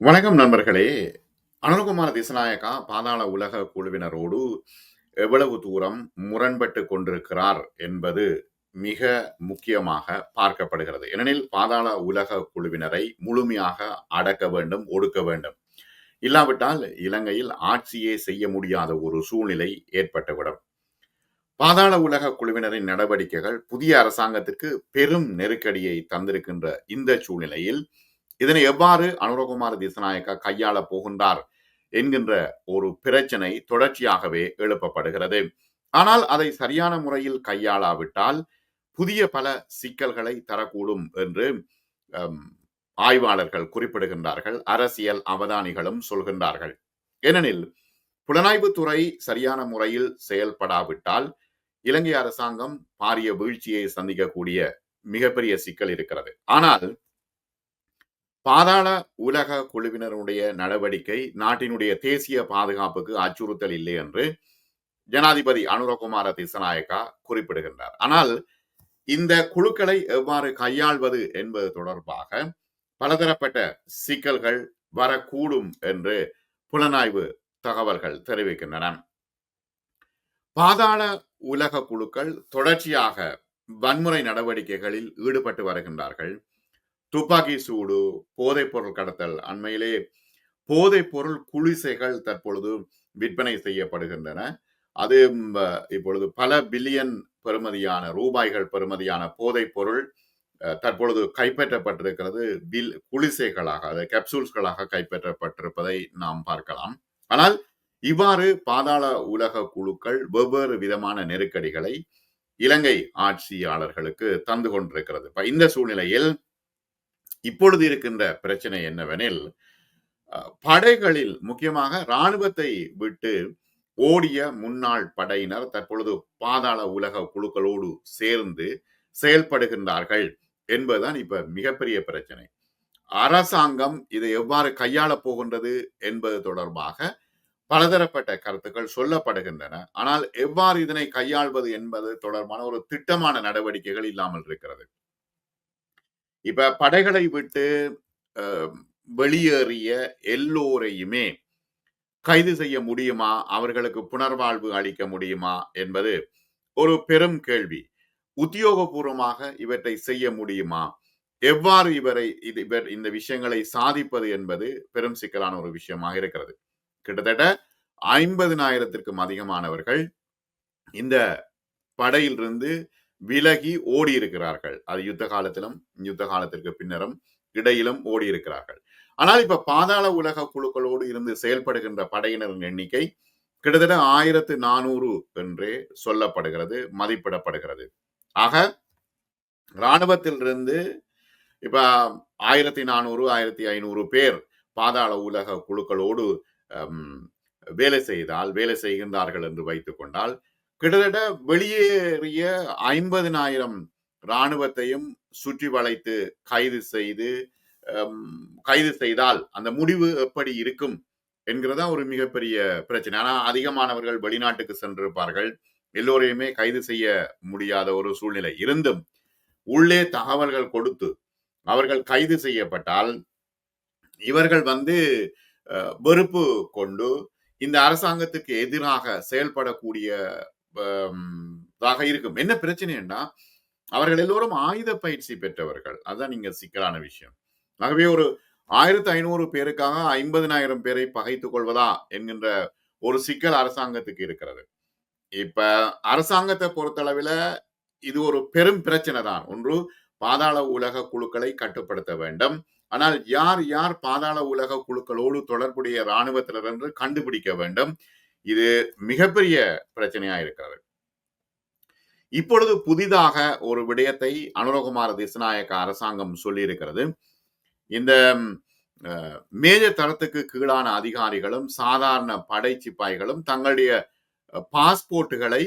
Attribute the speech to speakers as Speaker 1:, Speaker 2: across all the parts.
Speaker 1: வணக்கம் நண்பர்களே. அனுகுமார திசநாயகா பாதாள உலக குழுவினரோடு எவ்வளவு தூரம் முரண்பட்டு கொண்டிருக்கிறார் என்பது மிக முக்கியமாக பார்க்கப்படுகிறது. ஏனெனில் பாதாள உலக குழுவினரை முழுமையாக அடக்க வேண்டும் ஒடுக்க வேண்டும். இல்லாவிட்டால் இலங்கையில் ஆட்சியே செய்ய முடியாத ஒரு சூழ்நிலை ஏற்பட்டுவிடும். பாதாள உலக குழுவினரின் நடவடிக்கைகள் புதிய அரசாங்கத்திற்கு பெரும் நெருக்கடியை தந்திருக்கின்ற இந்த சூழ்நிலையில் இதனை எவ்வாறு அனுரகுமார் திசநாயக்கா கையாள போகின்றார் என்கின்ற ஒரு பிரச்சனை தொடர்ச்சியாகவே எழுப்பப்படுகிறது. ஆனால் அதை சரியான முறையில் கையாளாவிட்டால் புதிய பல சிக்கல்களை தரக்கூடும் என்று ஆய்வாளர்கள் குறிப்பிடுகின்றார்கள். அரசியல் அவதானிகளும் சொல்கின்றார்கள். ஏனெனில் புலனாய்வுத்துறை சரியான முறையில் செயல்படாவிட்டால் இலங்கை அரசாங்கம் பாரிய வீழ்ச்சியை சந்திக்கக்கூடிய மிகப்பெரிய சிக்கல் இருக்கிறது. ஆனால் பாதாள உலக குழுவினருடைய நடவடிக்கை நாட்டினுடைய தேசிய பாதுகாப்புக்கு அச்சுறுத்தல் இல்லை என்று ஜனாதிபதி அனுரகுமார திசநாயக்கா குறிப்பிடுகின்றார். ஆனால் இந்த குழுக்களை எவ்வாறு கையாள்வது என்பது தொடர்பாக பலதரப்பட்ட சிக்கல்கள் வரக்கூடும் என்று புலனாய்வு தகவல்கள் தெரிவிக்கின்றன. பாதாள உலக குழுக்கள் தொடர்ச்சியாக வன்முறை நடவடிக்கைகளில் ஈடுபட்டு வருகின்றார்கள். துப்பாக்கி சூடு போதைப் பொருள் கடத்தல் அண்மையிலே போதைப் பொருள் குளிசைகள் தற்பொழுது விற்பனை செய்யப்படுகின்றன. அது இப்பொழுது பல பில்லியன் பெறுமதியான ரூபாய்கள் பெறுமதியான போதைப் பொருள் தற்பொழுது கைப்பற்றப்பட்டிருக்கிறது. பில் குளிசைகளாக அது கேப்சூல்ஸ்களாக கைப்பற்றப்பட்டிருப்பதை நாம் பார்க்கலாம். ஆனால் இவ்வாறு பாதாள உலக குழுக்கள் வெவ்வேறு விதமான நெருக்கடிகளை இலங்கை ஆட்சியாளர்களுக்கு தந்து கொண்டிருக்கிறது. இந்த சூழ்நிலையில் இப்பொழுது இருக்கின்ற பிரச்சனை என்னவெனில் படைகளில் முக்கியமாக இராணுவத்தை விட்டு ஓடிய முன்னாள் படையினர் தற்பொழுது பாதாள உலக குழுக்களோடு சேர்ந்து செயல்படுகின்றார்கள் என்பதுதான் இப்ப மிகப்பெரிய பிரச்சனை. அரசாங்கம் இதை எவ்வாறு கையாளப் போகின்றது என்பது தொடர்பாக பலதரப்பட்ட கருத்துக்கள் சொல்லப்படுகின்றன. ஆனால் எவ்வாறு இதனை கையாள்வது என்பது தொடர்பான ஒரு திட்டமான நடவடிக்கைகள் இல்லாமல் இருக்கிறது. இப்ப படைகளை விட்டு வெளியேறிய எல்லோரையுமே கைது செய்ய முடியுமா? அவர்களுக்கு புனர்வாழ்வு அளிக்க முடியுமா? என்பது ஒரு பெரும் கேள்வி. உத்தியோகபூர்வமாக இவற்றை செய்ய முடியுமா? எவ்வாறு இவரை இது இவர் இந்த விஷயங்களை சாதிப்பது என்பது பெரும் சிக்கலான ஒரு விஷயமாக இருக்கிறது. கிட்டத்தட்ட ஐம்பதினாயிரத்திற்கும் அதிகமானவர்கள் இந்த படையிலிருந்து விலகி ஓடி இருக்கிறார்கள் அது யுத்த காலத்திலும் யுத்த காலத்திற்கு பின்னரும் இடையிலும் ஓடி இருக்கிறார்கள் ஆனால் இப்ப பாதாள உலக குழுக்களோடு இருந்து செயல்படுகின்ற படையினரின் எண்ணிக்கை கிட்டத்தட்ட ஆயிரத்து நானூறு என்றே சொல்லப்படுகிறது மதிப்பிடப்படுகிறது. ஆக இராணுவத்திலிருந்து இப்ப ஆயிரத்தி நானூறு ஆயிரத்தி ஐநூறு பேர் பாதாள உலக குழுக்களோடு வேலை செய்தால் வேலை செய்கின்றார்கள் என்று வைத்துக் கொண்டால் கிட்டத்தட்ட வெளியேறிய ஐம்பதினாயிரம் இராணுவத்தையும் சுற்றி வளைத்து கைது செய்து கைது செய்தால் அந்த முடிவு எப்படி இருக்கும் என்கிறதா ஒரு மிகப்பெரிய பிரச்சனை. ஆனா அதிகமானவர்கள் வெளிநாட்டுக்கு சென்றிருப்பார்கள். எல்லோரையுமே கைது செய்ய முடியாத ஒரு சூழ்நிலை இருந்தும் உள்ளே தகவல்கள் கொடுத்து அவர்கள் கைது செய்யப்பட்டால் இவர்கள் வந்து வெறுப்பு கொண்டு இந்த அரசாங்கத்துக்கு எதிராக செயல்படக்கூடிய இருக்கும். என்ன பிரச்சனைன்னா அவர்கள் எல்லோரும் ஆயுத பயிற்சி பெற்றவர்கள். அதுதான் நீங்க சிக்கலான விஷயம். ஆகவே ஒரு ஆயிரத்தி ஐநூறு பேருக்காக ஐம்பதினாயிரம் பேரை பகைத்துக் கொள்வதா என்கின்ற ஒரு சிக்கல் அரசாங்கத்துக்கு இருக்கிறது. இப்ப அரசாங்கத்தை பொறுத்தளவில் இது ஒரு பெரும் பிரச்சனை தான். ஒன்று பாதாள உலக குழுக்களை கட்டுப்படுத்த வேண்டும். ஆனால் யார் யார் பாதாள உலக குழுக்களோடு தொடர்புடைய இராணுவத்தினர் என்று கண்டுபிடிக்க வேண்டும்? இது மிகப்பெரிய பிரச்சனையா இருக்கிறது. இப்பொழுது புதிதாக ஒரு விடயத்தை அனுரகுமார திசநாயக்க அரசாங்கம் சொல்லியிருக்கிறது. இந்த மேஜர் தரத்துக்கு கீழான அதிகாரிகளும் சாதாரண படை சிப்பாய்களும் தங்களுடைய பாஸ்போர்ட்டுகளை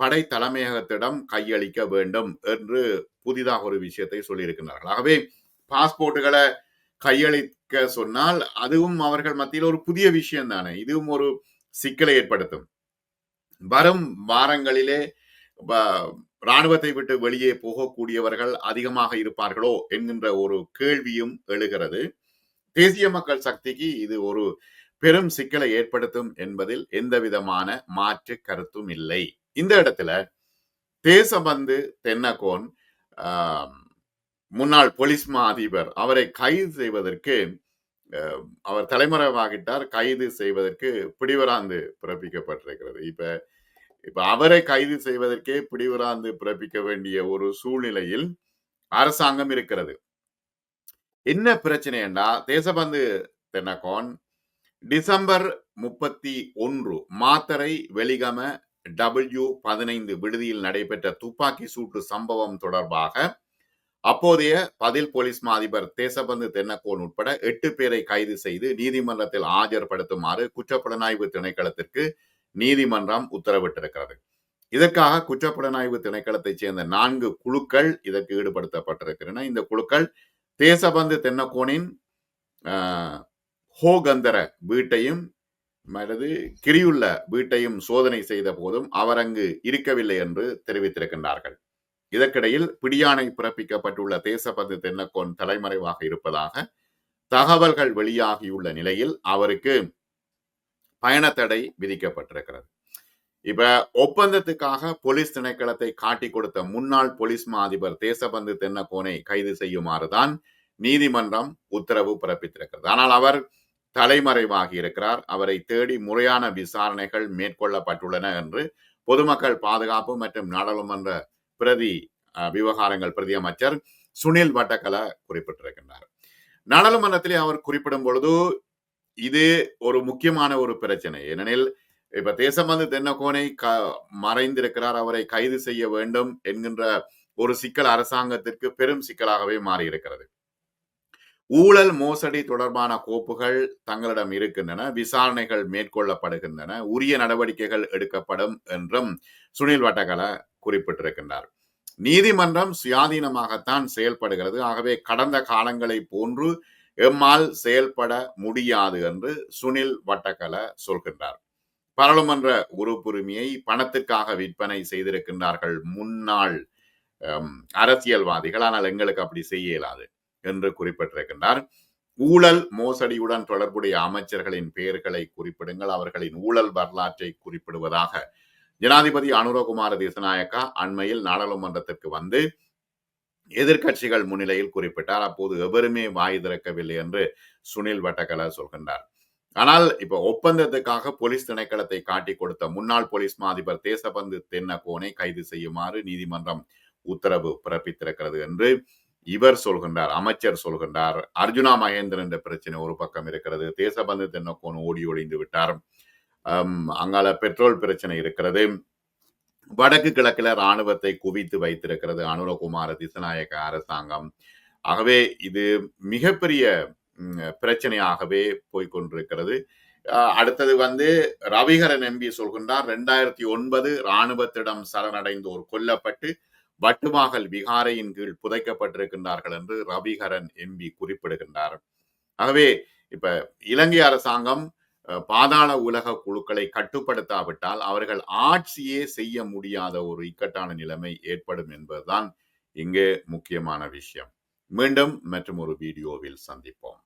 Speaker 1: படை தலைமையகத்திடம் கையளிக்க வேண்டும் என்று புதிதாக ஒரு விஷயத்தை சொல்லியிருக்கிறார்கள் ஆகவே பாஸ்போர்ட்டுகளை கையளிக்க சொன்னால் அதுவும் அவர்கள் மத்தியில் ஒரு புதிய விஷயம் தானே இதுவும் ஒரு சிக்கலை ஏற்படுத்தும். வரும் வாரங்களிலே இராணுவத்தை விட்டு வெளியே போகக்கூடியவர்கள் அதிகமாக இருப்பார்களோ என்கின்ற ஒரு கேள்வியும் எழுகிறது. தேசிய மக்கள் சக்திக்கு இது ஒரு பெரும் சிக்கலை ஏற்படுத்தும் என்பதில் எந்த விதமான மாற்று கருத்தும் இல்லை. இந்த இடத்துல தேசபந்து தென்னகோன் முன்னாள் போலீஸ் மா அதிபர் அவரை கைது செய்வதற்கு அவர் தலைமறைவாகிட்டார். கைது செய்வதற்கு பிடிவராந்து பிறப்பிக்கப்பட்டிருக்கிறது. இப்ப இப்ப அவரை கைது செய்வதற்கே பிடிவராந்து பிறப்பிக்க வேண்டிய ஒரு சூழ்நிலையில் அரசாங்கம் இருக்கிறது. என்ன பிரச்சனை என்றா தேசபந்து தென்னகோன் டிசம்பர் முப்பத்தி ஒன்று மாத்தரை வெளிகம டபிள்யூ பதினைந்து விடுதியில் நடைபெற்ற துப்பாக்கி சூட்டு சம்பவம் தொடர்பாக அப்போதைய பதில் போலீஸ் மா அதிபர் தேசபந்து தென்னக்கோன் உட்பட எட்டு பேரை கைது செய்து நீதிமன்றத்தில் ஆஜர்படுத்துமாறு குற்றப்புலனாய்வு திணைக்களத்திற்கு நீதிமன்றம் உத்தரவிட்டிருக்கிறது. இதற்காக குற்றப்புலனாய்வு திணைக்களத்தைச் சேர்ந்த நான்கு குழுக்கள் இதற்கு ஈடுபடுத்தப்பட்டிருக்கின்றன. இந்த குழுக்கள் தேசபந்து தென்னக்கோனின் ஹோகந்தர வீட்டையும் அல்லது கிரியுள்ள வீட்டையும் சோதனை செய்த போதும் அவர் அங்கு இருக்கவில்லை என்று தெரிவித்திருக்கின்றார்கள். இதற்கிடையில் பிடியாணை பிறப்பிக்கப்பட்டுள்ள தேசபந்து தென்னக்கோன் தலைமறைவாக இருப்பதாக தகவல்கள் வெளியாகியுள்ள நிலையில் அவருக்கு பயணத்தடை விதிக்கப்பட்டிருக்கிறது. இப்ப ஒப்பந்தத்துக்காக போலீஸ் திணைக்களத்தை காட்டி கொடுத்த முன்னாள் போலீஸ் மா அதிபர் தேசபந்து தென்னக்கோனை கைது செய்யுமாறுதான் நீதிமன்றம் உத்தரவு பிறப்பித்திருக்கிறது. ஆனால் அவர் தலைமறைவாகி இருக்கிறார். அவரை தேடி முறையான விசாரணைகள் மேற்கொள்ளப்பட்டுள்ளன என்று பொதுமக்கள் பாதுகாப்பு மற்றும் நாடாளுமன்ற பிரதி விவகாரங்கள் பிரதி அமைச்சர் சுனில் வட்டக்கல குறிப்பிட்டிருக்கின்றார். நாடாளுமன்றத்திலே அவர் குறிப்பிடும் பொழுது இது ஒரு முக்கியமான ஒரு பிரச்சனை. ஏனெனில் இப்ப தேசபந்து தென்னகோனை க மறைந்திருக்கிறார் அவரை கைது செய்ய வேண்டும் என்கின்ற ஒரு சிக்கல் அரசாங்கத்திற்கு பெரும் சிக்கலாகவே மாறியிருக்கிறது. ஊழல் மோசடி தொடர்பான கோப்புகள் தங்களிடம் இருக்கின்றன விசாரணைகள் மேற்கொள்ளப்படுகின்றன உரிய நடவடிக்கைகள் எடுக்கப்படும் என்றும் சுனில் வட்டகல குறிப்பிட்டிருக்கின்றார். நீதிமன்றம் சுயாதீனமாகத்தான் செயல்படுகிறது. ஆகவே கடந்த காலங்களை போன்று எம்மால் செயல்பட முடியாது என்று சுனில் வட்டக்கல சொல்கின்றார். பாராளுமன்ற உறுப்புரிமையை பணத்திற்காக விற்பனை செய்திருக்கின்றார்கள் முன்னாள் அரசியல்வாதிகள். ஆனால் எங்களுக்கு அப்படி செய்ய இயலாது என்று குறிப்பிட்டிருக்கின்றார். ஊழல் மோசடியுடன் தொடர்புடைய அமைச்சர்களின் பெயர்களை குறிப்பிடுங்கள். அவர்களின் ஊழல் வரலாற்றை குறிப்பிடுவதாக ஜனாதிபதி அனுரகுமார திசநாயக்கா அண்மையில் நாடாளுமன்றத்திற்கு வந்து எதிர்கட்சிகள் முன்னிலையில் குறிப்பிட்டார். அப்போது எவருமே வாய் திறக்கவில்லை என்று சுனில் வட்டக்கல சொல்கின்றார். ஆனால் இப்ப ஒப்பந்தத்துக்காக போலீஸ் திணைக்களத்தை காட்டி கொடுத்த முன்னாள் போலீஸ் மாதிபர் தேசபந்து தென்னகோனை கைது செய்யுமாறு நீதிமன்றம் உத்தரவு பிறப்பித்திருக்கிறது என்று இவர் சொல்கின்றார் அமைச்சர் சொல்கின்றார். அர்ஜுனா மகேந்திரன் என்ற பிரச்சனை ஒரு பக்கம் இருக்கிறது. தேசபந்து தென்னக்கோன் ஓடி ஒழிந்து விட்டார். அங்கால பெட்ரோல் பிரச்சனை இருக்கிறது. வடக்கு கிழக்கில் இராணுவத்தை குவித்து வைத்திருக்கிறது அனுரகுமார திசநாயக்க அரசாங்கம். ஆகவே இது மிகப்பெரிய பிரச்சனையாகவே போய்கொண்டிருக்கிறது அடுத்தது வந்து ரவிகரன் எம்பி சொல்கின்றார் ரெண்டாயிரத்தி ஒன்பது இராணுவத்திடம் சரணடைந்தோர் கொல்லப்பட்டு வட்டுமாகல் விகாரையின் கீழ் புதைக்கப்பட்டிருக்கின்றார்கள் என்று ரவிகரன் எம்பி குறிப்பிடுகின்றார். ஆகவே இப்ப இலங்கை அரசாங்கம் பாதாள உலக குழுக்களை கட்டுப்படுத்தாவிட்டால் அவர்கள் ஆட்சியே செய்ய முடியாத ஒரு இக்கட்டான நிலைமை ஏற்படும் என்பதுதான் இங்கே முக்கியமான விஷயம். மீண்டும் மற்றும் ஒரு வீடியோவில் சந்திப்போம்.